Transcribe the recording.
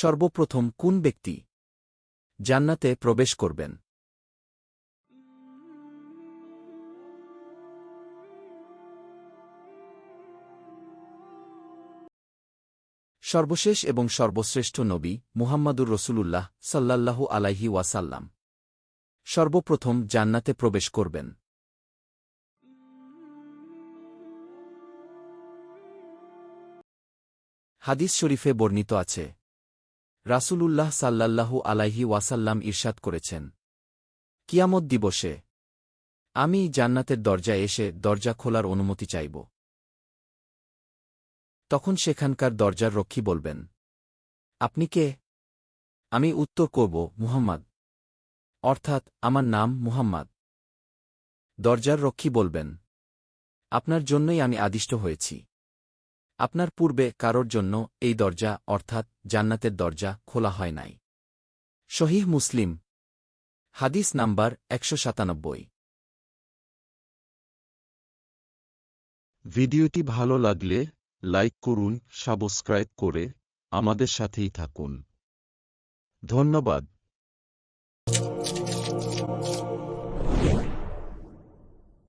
সর্বপ্রথম কোন ব্যক্তি জান্নাতে প্রবেশ করবেন? সর্বশেষ এবং সর্বশ্রেষ্ঠ নবী মুহাম্মাদুর রসুলুল্লাহ সাল্লাল্লাহু আলাইহি ওয়াসাল্লাম। সর্বপ্রথম জান্নাতে প্রবেশ করবেন। হাদিস শরীফে বর্ণিত আছে রাসূলুল্লাহ সাল্লাল্লাহু আলাইহি ওয়াসাল্লাম ইরশাদ করেছেন। কিয়ামত দিবসে আমি জান্নাতের দরজায় এসে দরজা খোলার অনুমতি চাইব। তখন সেখানকার দরজার রক্ষী বলবেন, আপনি কে? আমি উত্তর করব, মুহাম্মদ। অর্থাৎ, আমার নাম মুহাম্মদ। দরজার রক্ষী বলবেন, আপনার জন্যই আমি আদিষ্ট হয়েছি। আপনার পূর্বে কারোর জন্য এই দরজা, অর্থাৎ জান্নাতের দরজা, খোলা হয় নাই। শহীহ মুসলিম, হাদিস নাম্বার একশো সাতানব্বই। ভিডিওটি ভালো লাগলে লাইক করুন, সাবস্ক্রাইব করে আমাদের সাথেই থাকুন। ধন্যবাদ।